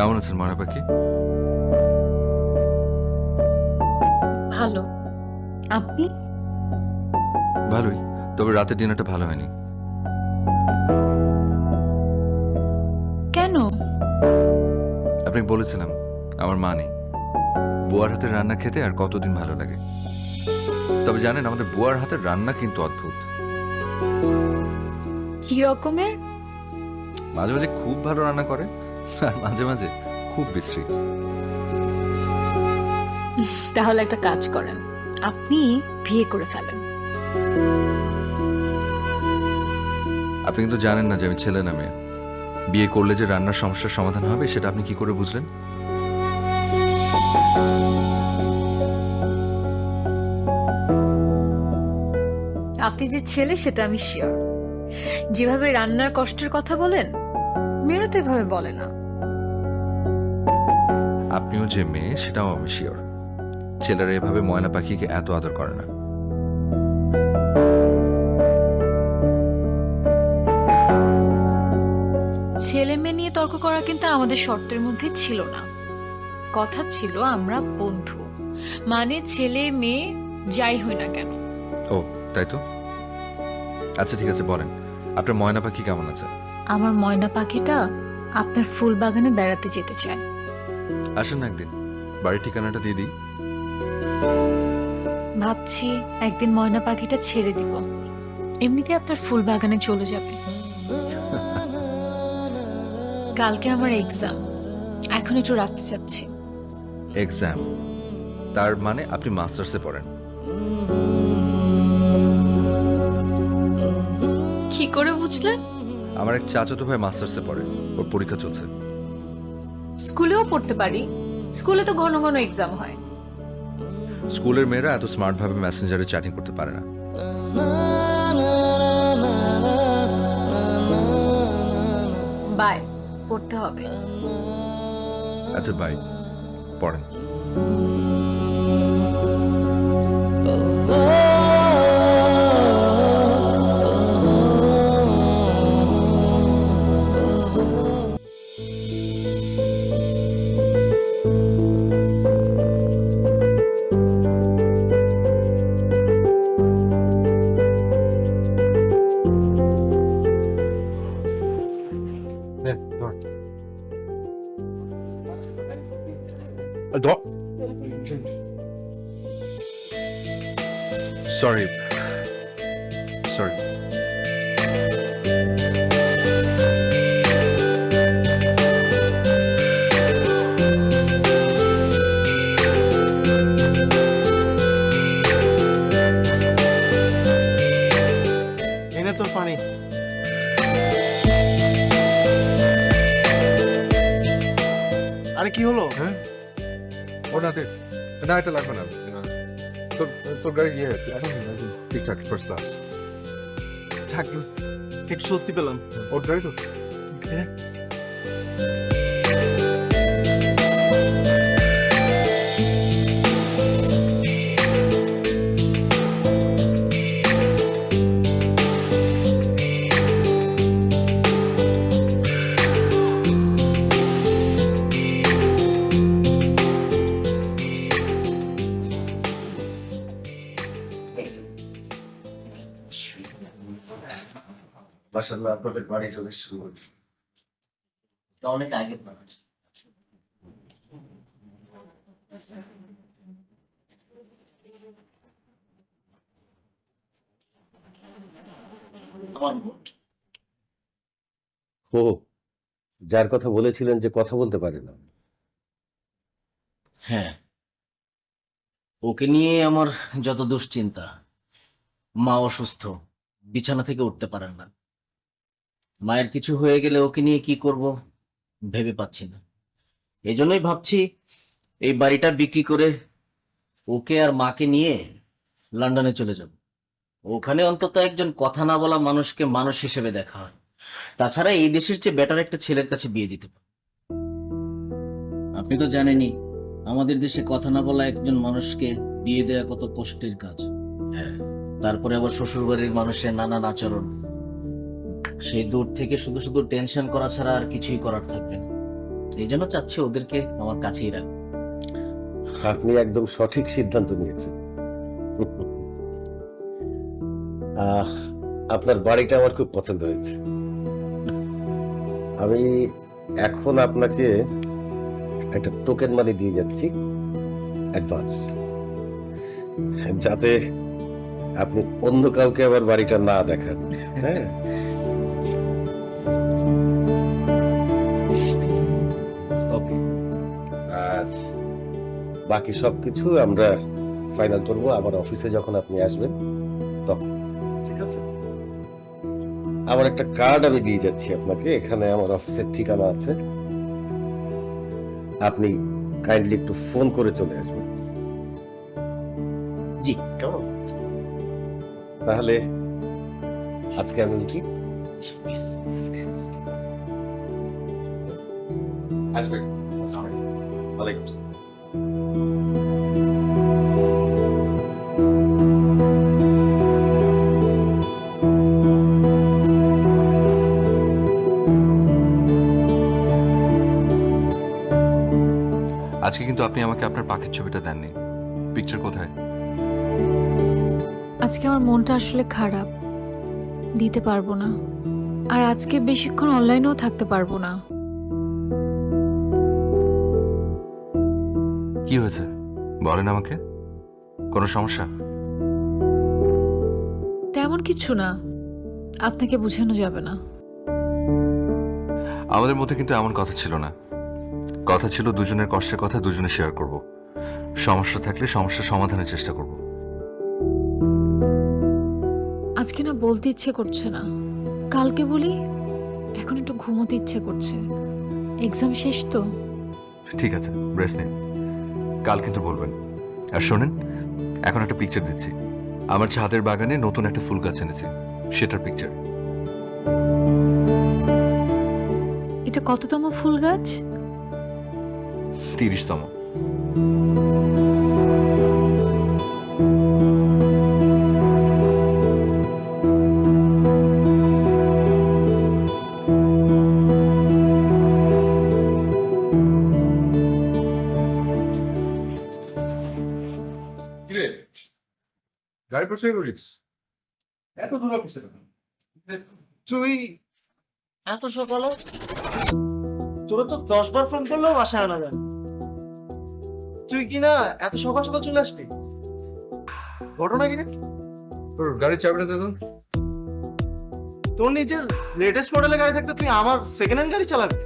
কেমন আছেন ময়না পাখি? ভালো। আপনি? ভালোই তবে রাতের ডিনারটা ভালো হয়নি। কেন? আপনাকে বলেছিলাম আমার মা নেই। বুয়ার হাতের রান্না খেতে আর কতদিন ভালো লাগে। তবে জানেন আমাদের বুয়ার হাতের রান্না কিন্তু অদ্ভুত। কি রকমের? মাঝে মাঝে খুব ভালো রান্না করে আর মাঝে মাঝে খুব বিশ্রী। তাহলে একটা কাজ করেন আপনি বিয়ে করে ফেলেন। আপনি কিন্তু জানেন না যে আমি ছেলে না মেয়ে। বিয়ে করলে যে রান্নার সমস্যার সমাধান হবে সেটা আপনি কি করে বুঝলেন? আপনি যে ছেলে সেটা আমি শিওর যেভাবে রান্নার কষ্টের কথা বলেন মেয়েরা তো এভাবে বলে না। আপনিও যে মেয়ে সেটাও আমি শিওর ছেলেরা এভাবে ময়না পাখিকে এত আদর করে না। ছেলে মেয়ে নিয়ে তর্ক করা কিন্তু আমাদের শর্তের মধ্যে ছিল না। কথা ছিল আমরা বন্ধু। মানে ছেলে মেয়ে যাই হই না কেন। ও তাই তো? আচ্ছা ঠিক আছে বলেন। আপনার ময়না পাখি কেমন আছে? আমার ময়না পাখিটা আপনার ফুল বাগানে বেড়াতে যেতে চায়। আসেন না একদিন। বাড়ির ঠিকানাটা দিয়ে দিই। ভাবছি একদিন ময়না পাখিটা ছেড়ে দিব। এমনিতে আপনার ফুল বাগানে চলে যাবে। কালকে আমার এক্সাম এখন একটু রাখতে চাচ্ছি এক্সাম তার মানে আপনি মাস্টার্সে পড়েন। কি করে বুঝলেন? আমার এক চাচাতো ভাই মাস্টার্সে পড়ে। ওর পরীক্ষা চলছে। স্কুলেও পড়তে পারি। স্কুলে তো ঘন ঘন এক্সাম হয়। স্কুলের মেয়েরা এত স্মার্ট ভাবে মেসেঞ্জারে চ্যাটিং করতে পারে না। বাই পড়তে হবে। আচ্ছা বাই পড়েন। হ্যাঁ? ও না দে না এটা লাগবে না। তোর তোর গাড়ি ইয়ে ঠিকঠাক ফার্স্ট ক্লাস যাক দোস্ত একটু স্বস্তি পেলাম। ওর গাড়ি তো? মাসাল্লাহ আপনাদের বাড়ি চলে শুরু করছি অনেক আগে ও যার কথা বলেছিলেন যে কথা বলতে পারে না। হ্যাঁ। ওকে নিয়ে আমার যত দুশ্চিন্তা মা অসুস্থ বিছানা থেকে উঠতে পারেন না। মায়ের কিছু হয়ে গেলে ওকে নিয়ে কি করব ভেবে পাচ্ছি না। এই জন্যই ভাবছি এই বাড়িটা বিক্রি করে ওকে আর মাকে নিয়ে লন্ডনে চলে যাব। ওখানে অন্তত একজন কথা না বলা মানুষকে মানুষ হিসেবে দেখা হয়। তাছাড়া এই দেশের চেয়ে বেটার একটা ছেলের কাছে বিয়ে দিতে পারে আপনি তো জানেনই, আমাদের দেশে কথা না বলা একজন মানুষকে বিয়ে দেওয়া কত কষ্টের কাজ। হ্যাঁ তারপরে আবার শ্বশুরবাড়ির মানুষের নানান আচরণ। সেই দূর থেকে শুধু শুধু টেনশন করা ছাড়া আর কিছুই করার থাকবে না। সেই জন্য চাচ্ছি ওদেরকে আমার কাছেই রাখ আপনি একদম সঠিক সিদ্ধান্ত নিয়েছেন। আপনার বাড়িটা আমার খুব পছন্দ হয়েছে। আমি এখন আপনাকে একটা টোকেন মানি দিয়ে যাচ্ছি অ্যাডভান্স যাতে আপনি অন্য কাউকে আবার বাড়িটা না দেখান। হ্যাঁ? বাকি সব কিছু আমরা ফাইনাল করব। আমার অফিসে যখন আপনি আসবেন তখন। ঠিক আছে? আমার একটা কার্ড আমি দিয়ে যাচ্ছি আপনাকে। এখানে আমার অফিসের ঠিকানা আছে। আপনি কাইন্ডলি একটু ফোন করে চলে আসবেন। জি কেমন তাহলে আজকে আমি উঠি। আসবেন। ওয়ালাইকুম আসসালাম আজকে কিন্তু আপনি আমাকে আপনার পাখির ছবিটা দেননি। পিকচার কোথায়? আজকে আমার মনটা আসলে খারাপ। দিতে পারব না। আর আজকে বেশিক্ষণ অনলাইনেও থাকতে পারব না। কি হয়েছে? বলেন আমাকে। কোনো সমস্যা? তেমন কিছু না। আপনাকে বোঝানো যাবে না। আমাদের মধ্যে কিন্তু এমন কথা ছিল না। কথা ছিল দুজনের কষ্টের কথা দুজনে শেয়ার করব। সমস্যা থাকলে সমস্যার সমাধানের চেষ্টা করব। আজকে না বলতে ইচ্ছে করছে না। কালকে বলি এখন একটু ঘুমোতে ইচ্ছে করছে। এক্সাম শেষ তো। ঠিক আছে ব্রেস নিন। কাল কিন্তু বলবেন। আর শোনেন এখন একটা পিকচার দিচ্ছি। আমার ছাদের বাগানে নতুন একটা ফুল গাছ এনেছি। সেটার পিকচার এটা কততম ফুল গাছ? তিরিশতম। কিরে? গাড়ি প্রশ্রয় করিস এত দূর অফিসে তুই এত সকালে? তোরা তো দশ বার ফোন করলেও বাসায় আনা যায় তুই কি না এত সকাল সকাল চলে আসলি? ঘটনা কি রে? তোর গাড়ির চাবিটা দে তো। তোর নিজের লেটেস্ট মডেলের গাড়ি থাকতে তুই আমার সেকেন্ড হ্যান্ড গাড়ি চালাবি?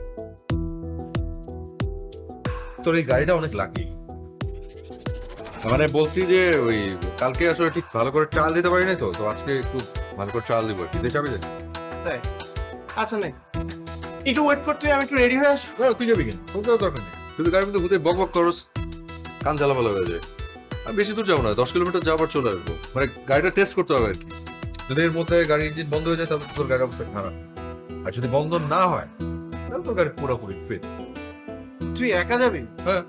তোর এই গাড়িটা অনেক লাকি মানে বলছি যে ওই কালকে আসলে ঠিক ভালো করে চাল দিতে পারি নাই তো তো আজকে একটু ভালো করে চাল দিব। কি চাবি দে তাই আচ্ছা নে একটু ওয়েট কর তুই আমি একটু রেডি হয়ে আসি। তুই যাবি কেন? তোর দরকার নেই। তুই গাড়ির মধ্যে ঘুরে বক বক করস। কান জ্বালাপালা হয়ে যায়। আমি বেশি দূর যাব না দশ কিলোমিটার যাওয়ার চলে আসব। মানে গাড়িটা টেস্ট করতে হবে আর কি। যদি এর মধ্যে গাড়ির ইঞ্জিন বন্ধ হয়ে যায় তাহলে তোর গাড়ির অবস্থা খারাপ। আর যদি বন্ধ না হয় তাহলে তোর গাড়ি পুরোপুরি ফিট তুই একা যাবি? হ্যাঁ।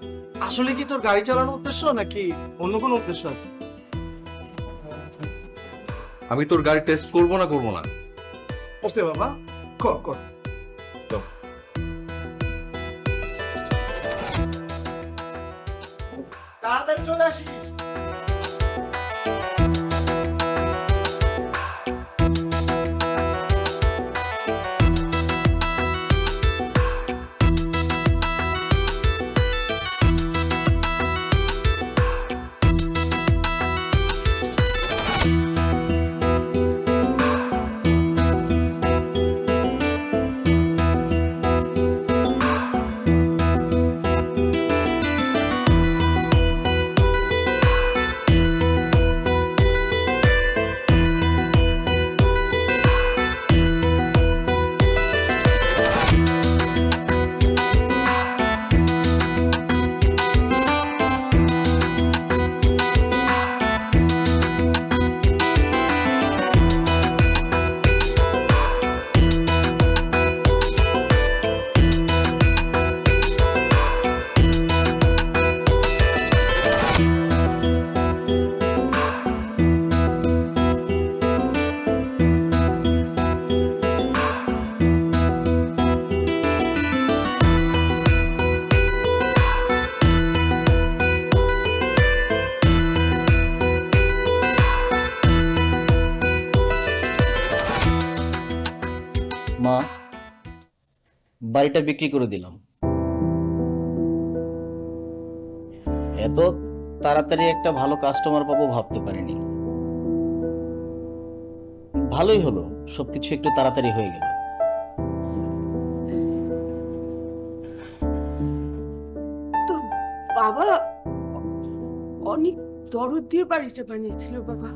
আসলে কি তোর গাড়ি চালানোর উদ্দেশ্য নাকি অন্য কোনো উদ্দেশ্য আছে? আমি তোর গাড়ি টেস্ট করব না করব না। ওকে বাবা। কর কর তাড়াতাড়ি চলে আসিস বাড়িটা বিক্রি করে দিলাম। এত তাড়াতাড়ি একটা ভালো কাস্টমার পাবো ভাবতে পারিনি। ভালোই হলো, সবকিছু একটু তাড়াতাড়ি হয়ে গেল। তোর বাবা, অনেক দরদ দিয়ে বাড়িটা বানিয়েছিল বাবা।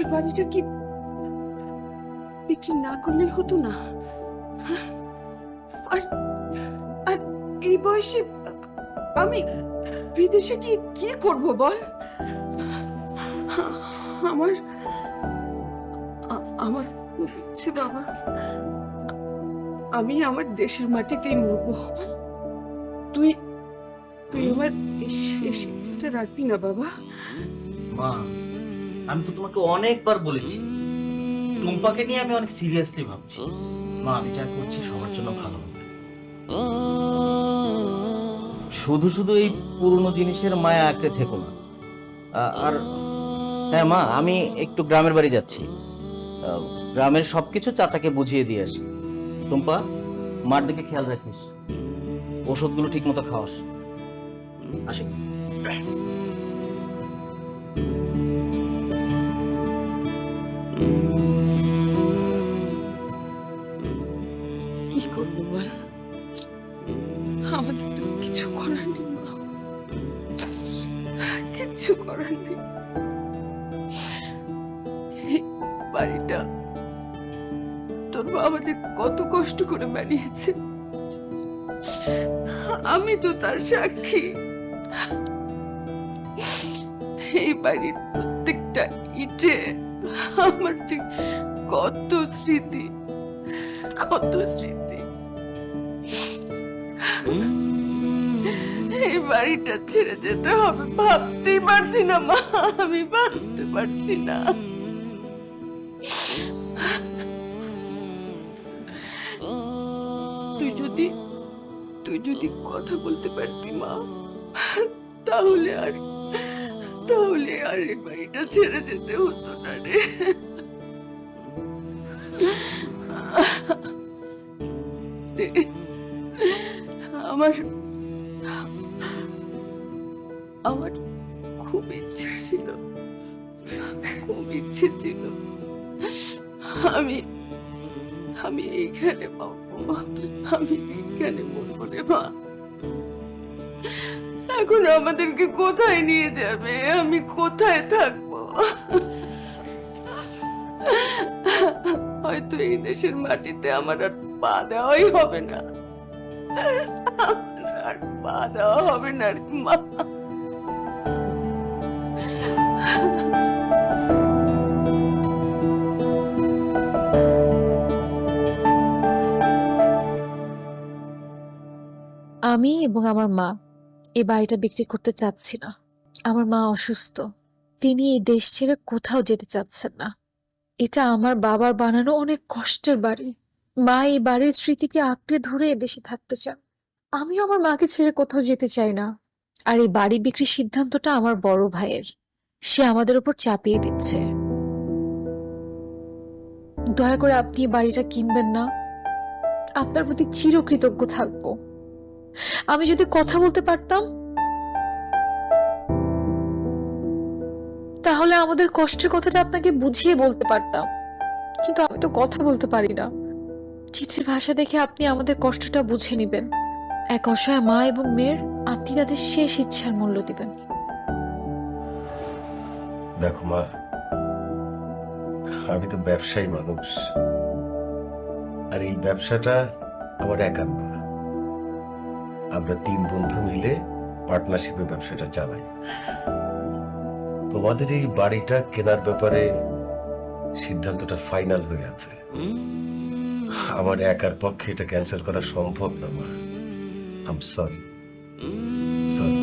এই বাড়িটা কি বিক্রি না করলে হতো না? আর আর এই বয়সে আমি বিদেশে কি কি করব বল? আমার আমার খুব ইচ্ছে বাবা, আমি আমার দেশের মাটিতেই মরবো। তুই তুই আমার এই রাখবি না বাবা। মা, আমি তো তোমাকে অনেকবার বলেছি। টুম্পাকে নিয়ে আমি অনেক সিরিয়াসলি ভাবছি। মা আমি যা করছি, সবার জন্য ভালো হবে। শুধু শুধু এই পুরনো জিনিসের মায়া আঁকড়ে থেকো না। আর হ্যাঁ মা, আমি একটু গ্রামের বাড়ি যাচ্ছি। গ্রামের সবকিছু চাচাকে বুঝিয়ে দিয়ে আসি। টুম্পা, মার দিকে খেয়াল রাখিস। ওষুধগুলো ঠিক মতো খাওয়াস। আসি। কি কিচ্ছু করার বাড়িটা তোর বাবা যে কত কষ্ট করে বানিয়েছে। আমি তো তার সাক্ষী। এই বাড়ির প্রত্যেকটা ইটে আমার যে কত স্মৃতি কত স্মৃতি। এই বাড়িটা ছেড়ে যেতে হবে। ভাবতেই পারছি না, মা, আমি ভাবতে পারছি না। তুই যদি তুই যদি কথা বলতে পারতি, মা, তাহলে আর তাহলে আর এই বাড়িটা ছেড়ে যেতে হতো না রে। আমার আমার খুব ইচ্ছে ছিল। খুব ইচ্ছে ছিল। আমি আমি এইখানে মা আমি এইখানে মরবো রে মা। এখন আমাদেরকে কোথায় নিয়ে যাবে? আমি কোথায় থাকব? হয়তো এই দেশের মাটিতে আমার আর পা দেওয়াই হবে না। আর পা দেওয়া হবে না মা। আমি এবং আমার মা এই বাড়িটা বিক্রি করতে চাচ্ছি না। আমার মা অসুস্থ। তিনি এই দেশ ছেড়ে কোথাও যেতে চাচ্ছেন না। এটা আমার বাবার বানানো অনেক কষ্টের বাড়ি। মা এই বাড়ির স্মৃতিকে আঁকড়ে ধরে এদেশে থাকতে চান। আমিও আমার মাকে ছেড়ে কোথাও যেতে চাই না। আর এই বাড়ি বিক্রির সিদ্ধান্তটা আমার বড় ভাইয়ের। সে আমাদের উপর চাপিয়ে দিচ্ছে। দয়া করে আপনি বাড়িটা কিনবেন না। আপনার প্রতি চিরকৃতজ্ঞ থাকব। আমি যদি কথা বলতে পারতাম, তাহলে আমাদের কষ্টের কথাটা আপনাকে বুঝিয়ে বলতে পারতাম। কিন্তু আমি তো কথা বলতে পারি না। চিঠির ভাষা দেখে আপনি আমাদের কষ্টটা বুঝে নেবেন। এক অসহায় মা এবং মেয়ের আপনি তাদের শেষ ইচ্ছার মূল্য দিবেন। দেখো মা, আমি তো ব্যবসায়ী মানুষ। আর এই ব্যবসাটা আমার একান্ত আমরা তিন বন্ধু মিলে পার্টনারশিপে ব্যবসাটা চালাই। তোমাদের এই বাড়িটা কেনার ব্যাপারে সিদ্ধান্তটা ফাইনাল হয়ে আছে। আমার একার পক্ষে এটা ক্যান্সেল করা সম্ভব না, মা। আম সরি সরি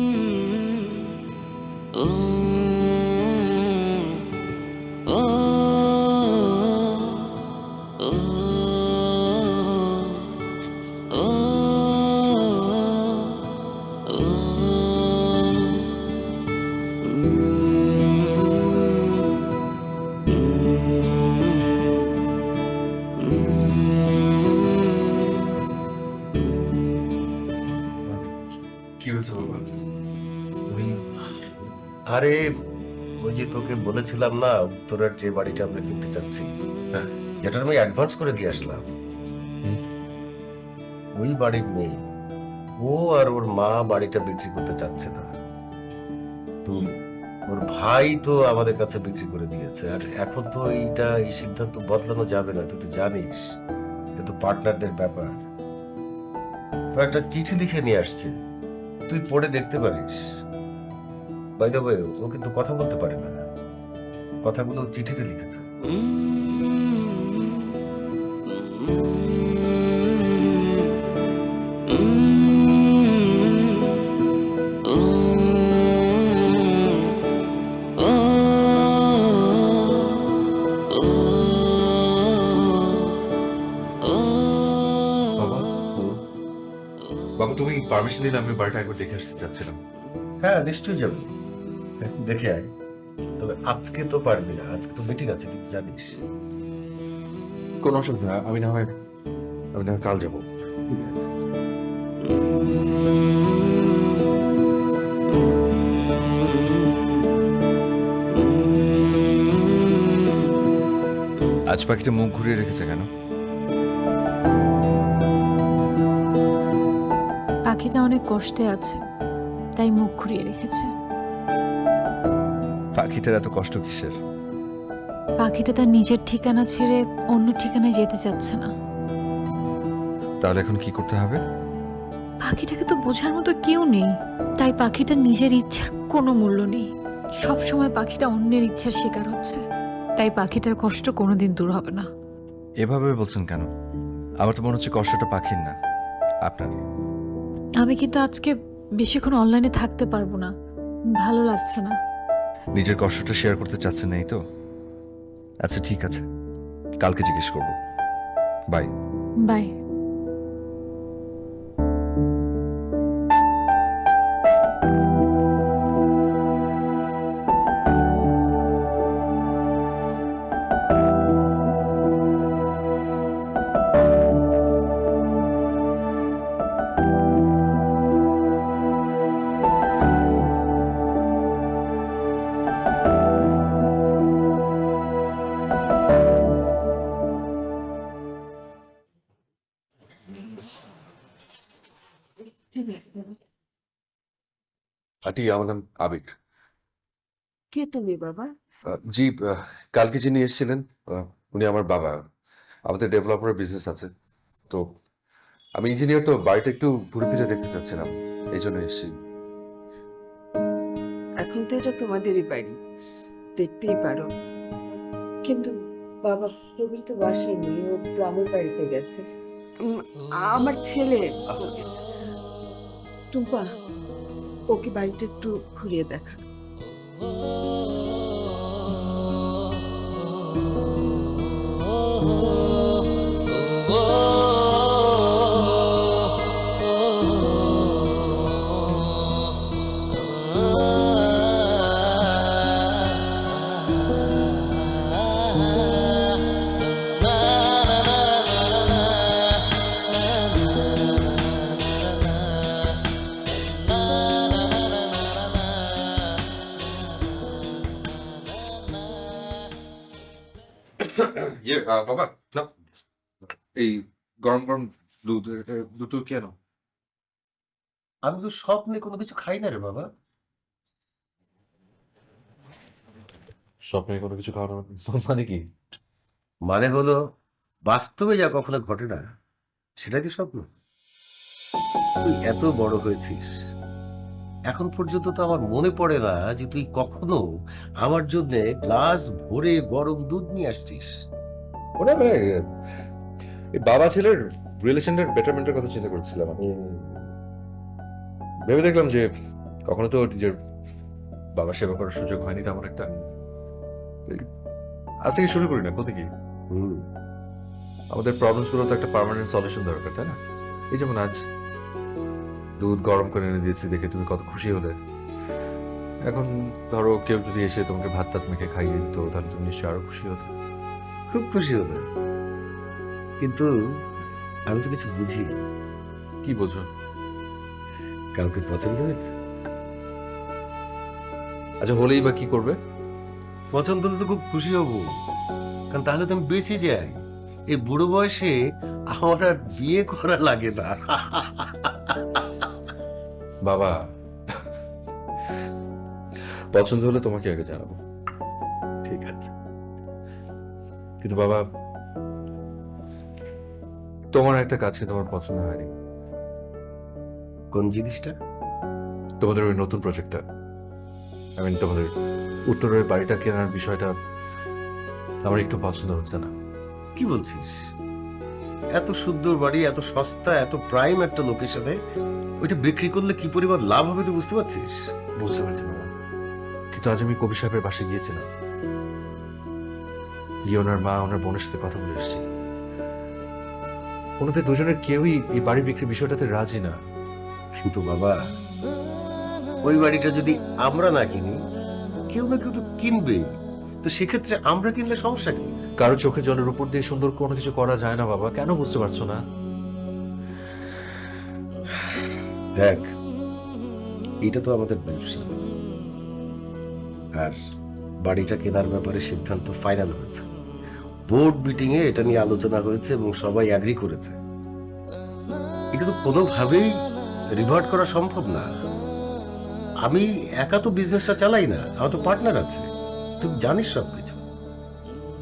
আরে ওই যে তোকে বলেছিলাম না উত্তরের যে বাড়িটা আমরা কিনতে চাচ্ছি হ্যাঁ। যেটা আমি অ্যাডভান্স করে দিয়ে আসলাম। ওই বাড়ির মেয়ে ও আর ওর মা বাড়িটা বিক্রি করতে চাচ্ছে না। তো ওর ভাই তো আমাদের কাছে বিক্রি করে দিয়েছে আর এখন তো এইটা এই সিদ্ধান্ত বদলানো যাবে না তুই তো জানিস এটা তো পার্টনারদের ব্যাপার। ও একটা চিঠি লিখে নিয়ে আসছে তুই পড়ে দেখতে পারিস। বাই দ্য ওয়ে ও কিন্তু কথা বলতে পারে না। কথাগুলো চিঠিতে লিখেছে। বাবা তুমি পারমিশন দিলে আমি বাড়িটা একবার দেখে আসতে চাচ্ছিলাম। হ্যাঁ নিশ্চয়ই যাবে। দেখে আয়। তবে আজকে তো পারবি না আজকে তো মিটিং আছে তুই জানিস। কোনো অসুবিধা নেই, আমি না হয় আমি না হয় কাল যাব। আজ পাখিটা মুখ ঘুরিয়ে রেখেছে কেন? পাখিটা অনেক কষ্টে আছে তাই মুখ ঘুরিয়ে রেখেছে। পাখিটার এত কষ্ট কিসের? পাখিটা তার নিজের ঠিকানা ছেড়ে অন্য ঠিকানায় যেতে চাচ্ছে না। তাহলে এখন কি করতে হবে? পাখিটাকে তো বোঝার মতো কেউ নেই। তাই পাখিটার নিজের ইচ্ছার কোনো মূল্য নেই। সব সময় পাখিটা অন্যের ইচ্ছার শিকার হচ্ছে। তাই পাখিটার কষ্ট কোনোদিন দূর হবে না। এভাবে বলছেন কেন? আমার তো মনে হচ্ছে কষ্টটা পাখির না আপনার। আমি কিন্তু আজকে বেশিক্ষণ অনলাইনে থাকতে পারব না। ভালো লাগছে না। নিজের কষ্টটা শেয়ার করতে চাচ্ছেন এই তো? আচ্ছা ঠিক আছে। কালকে জিজ্ঞেস করব। বাই বাই আটি আমার নাম আবির। কে তুমি বাবা? আহ, জি আহ, কালকে যিনি এসেছিলেন আহ, উনি আমার বাবা। আমাদের ডেভেলপারের বিজনেস আছে। তো আমি ইঞ্জিনিয়ার তো বাড়িটা একটু ঘুরে ফিরে দেখতে চাচ্ছিলাম। এই জন্য এসেছি। এখন তো এটা তোমাদেরই বাড়ি। দেখতেই পারো। কিন্তু বাবা প্রবীর তো বাসায় নেই ও গ্রামের বাড়িতে গেছে। আমার ছেলে। টুম্পা ওকে বাড়িটা একটু ঘুরিয়ে দেখা। বাবা না এই গরম গরম দুধ দুটো কেন আমি তো স্বপ্নে কোনো কিছু খাই না রে বাবা। স্বপ্নে কোনো কিছু খাওয়ানো মানে কি? মানে হলো বাস্তবে যা কখনো ঘটে না সেটাই তো স্বপ্ন। তুই এত বড় হয়েছিস। এখন পর্যন্ত তো আমার মনে পড়ে না যে তুই কখনো আমার জন্য গ্লাস ভরে গরম দুধ নিয়ে আসছিস। মানে এই বাবা ছেলের রিলেশনের বেটারমেন্টের কথা চিন্তা করছিলাম আমি। ভেবে দেখলাম যে কখনো তো নিজের বাবা সেবা করার সুযোগ হয়নি তেমন একটা। আজ থেকে শুরু করি না কোথা কি? আমাদের প্রবলেমসগুলো তো একটা পার্মানেন্ট সলিউশন দরকার তাই না? এই যেমন আজ দুধ গরম করে এনে দিয়েছি দেখে তুমি কত খুশি হলে। এখন ধরো কেউ যদি এসে তোমাকে ভাত টাত মেখে খাইয়ে দিত তাহলে তুমি নিশ্চয়ই আরও খুশি হতে। খুব খুশি হলো কিন্তু আমি তো কিছু বুঝি। কি বোঝো? কাউকে পছন্দ হয়েছে? আচ্ছা হলেই বা কি করবে? পছন্দ হলে তো খুব খুশি হব। কারণ তাহলে তো আমি বেঁচে যাই। এই বুড়ো বয়সে আমার আর বিয়ে করা লাগে না। বাবা পছন্দ হলে তোমাকে আগে জানাব। ঠিক আছে। কিন্তু বাবা তোমার একটা কাজকে তোমার পছন্দ হয়নি? কোন জিনিসটা? তোমাদের ওই নতুন প্রজেক্টটা আই মিন তোমাদের উত্তরের বাড়িটা কেনার বিষয়টা আমার একটু পছন্দ হচ্ছে না। কি বলছিস? এত সুন্দর বাড়ি এত সস্তা এত প্রাইম একটা লোকের সাথে ওইটা বিক্রি করলে কি পরিমাণ লাভ হবে তুই বুঝতে পারছিস? বুঝতে পারছি বাবা। কিন্তু আজ আমি কবি সাহেবের বাসায় গিয়েছিলাম। গিয়ে ওনার মা ওনার বোনের সাথে কথা বলে এসেছি। ওনাদের দুজনের কেউই এই বাড়ি বিক্রির বিষয়টাতে রাজি না। কিন্তু বাবা ওই বাড়িটা যদি আমরা না কিনি কেউ না কেউ তো কিনবে। তো সেক্ষেত্রে আমরা কিনলে সমস্যা কি? কারও চোখে জলের উপর দিয়ে সুন্দর কোনো কিছু করা যায় না বাবা কেন বুঝতে পারছ না? দেখ এটা তো আমাদের ব্যবসা আর বাড়িটা কেনার ব্যাপারে সিদ্ধান্ত ফাইনাল হয়েছে। বোর্ড মিটিং এ এটা নিয়ে আলোচনা হয়েছে এবং সবাই অ্যাগ্রি করেছে। এটা তো কোনোভাবেই রিভার্ট করা সম্ভব না। আমি একা তো বিজনেসটা চালাই না, আমার তো পার্টনার আছে। তুই জানিস সব কিছু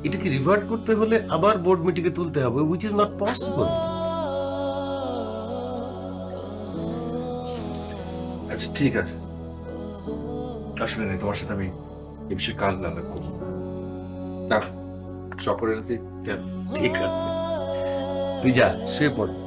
এটাকে রিভার্ট করতে হলে আবার বোর্ড মিটিং এ তুলতে হবে উইচ ইজ নট পসিবল আচ্ছা ঠিক আছে। আসলে নেই তোমার সাথে আমি এ বিষয়ে কাল আলাপ করব। না। সকলের ঠিক আছে। তুই যা শুয়ে পড়।